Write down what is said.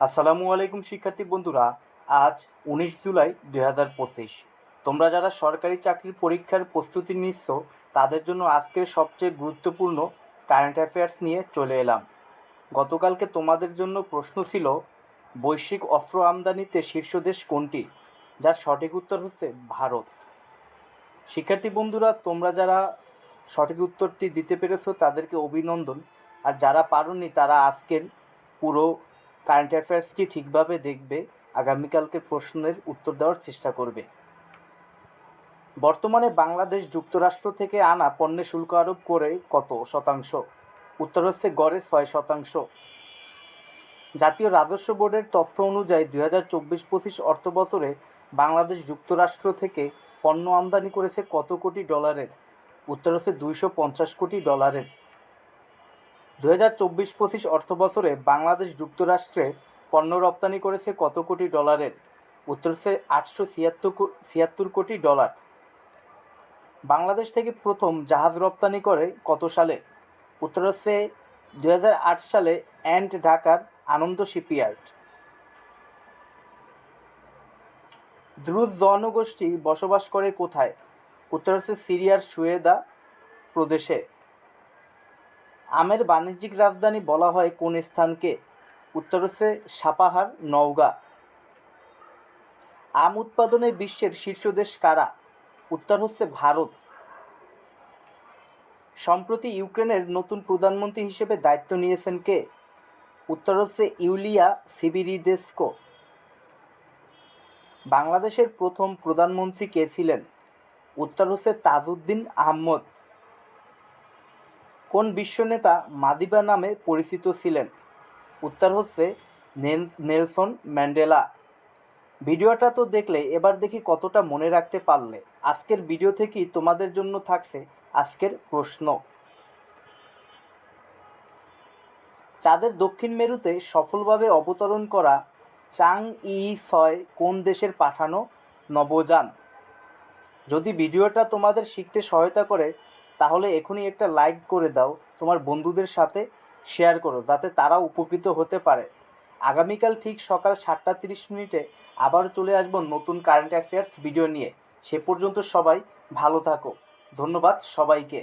আসসালামু আলাইকুম শিক্ষার্থী বন্ধুরা, আজ উনিশ জুলাই দুই হাজার পঁচিশ। তোমরা যারা সরকারি চাকরির পরীক্ষার প্রস্তুতি নিচ্ছ, তাদের জন্য আজকের সবচেয়ে গুরুত্বপূর্ণ কারেন্ট অ্যাফেয়ার্স নিয়ে চলে এলাম। গতকালকে তোমাদের জন্য প্রশ্ন ছিল, বৈশ্বিক অস্ত্র আমদানিতে শীর্ষ দেশ কোনটি? যার সঠিক উত্তর হচ্ছে ভারত। শিক্ষার্থী বন্ধুরা, তোমরা যারা সঠিক উত্তরটি দিতে পেরেছ, তাদেরকে অভিনন্দন। আর যারা পারোনি, তারা আজকের পুরো কারেন্ট অ্যাফেয়ার্সটি ঠিকভাবে দেখবে? আগামীকালকে প্রশ্নের উত্তর দেওয়ার চেষ্টা করবে। বর্তমানে বাংলাদেশ যুক্তরাষ্ট্র থেকে আনা পণ্যে শুল্ক আরোপ করে কত শতাংশ? উত্তর হচ্ছে গড়ে ছয় শতাংশ। জাতীয় রাজস্ব বোর্ডের তথ্য অনুযায়ী দুই হাজার চব্বিশ পঁচিশ অর্থ বছরে বাংলাদেশ যুক্তরাষ্ট্র থেকে পণ্য আমদানি করেছে কত কোটি ডলারের? উত্তর হচ্ছে দুইশো পঞ্চাশ কোটি ডলারের। দু হাজার চব্বিশ পঁচিশ অর্থ বছরে বাংলাদেশ যুক্তরাষ্ট্রে পণ্য রপ্তানি করেছে কত কোটি ডলারের? উত্তর হচ্ছে আটশো ছিয়াত্তর ছিয়াত্তর কোটি ডলার। বাংলাদেশ থেকে প্রথম জাহাজ রপ্তানি করে কত সালে? উত্তর হচ্ছে দু সালে অ্যান্ড ঢাকার আনন্দ শিপইয়ার্ড। দ্রুজ জনগোষ্ঠী বসবাস করে কোথায়? উত্তর হচ্ছে সিরিয়ার সুয়েদা প্রদেশে। আমের বাণিজ্যিক রাজধানী বলা হয় কোন স্থানকে? উত্তর হচ্ছে সাপাহার নওগাঁ। আম উৎপাদনে বিশ্বের শীর্ষ দেশ কারা? উত্তর হচ্ছে ভারত। সম্প্রতি ইউক্রেনের নতুন প্রধানমন্ত্রী হিসেবে দায়িত্ব নিয়েছেন কে? উত্তর হচ্ছে ইউলিয়া সিবিরিদেস্কো বাংলাদেশের প্রথম প্রধানমন্ত্রী কে ছিলেন? উত্তর হচ্ছে তাজউদ্দিন আহমদ। কোন বিশ্বনেতা মাদিবা নামে পরিচিত ছিলেন? উত্তর হচ্ছে নেল- নেলসন ম্যান্ডেলা। ভিডিওটা তো দেখলে এবার দেখি কতটা মনে রাখতে পারলে। আজকের ভিডিও থেকেই তোমাদের জন্য থাকছে আজকের প্রশ্ন। চাঁদের দক্ষিণ মেরুতে সফলভাবে অবতরণ করা চাং ই ছয় কোন দেশের পাঠানো নবযান? যদি ভিডিওটা তোমাদের শিখতে সহায়তা করে তাহলে এখনই একটা লাইক করে দাও, তোমার বন্ধুদের সাথে শেয়ার করো, যাতে তারা উপকৃত হতে পারে। আগামীকাল ঠিক সকাল সাতটা তিরিশ মিনিটে আবার চলে আসব নতুন কারেন্ট অ্যাফেয়ার্স ভিডিও নিয়ে। সে পর্যন্ত সবাই ভালো থাকো। ধন্যবাদ সবাইকে।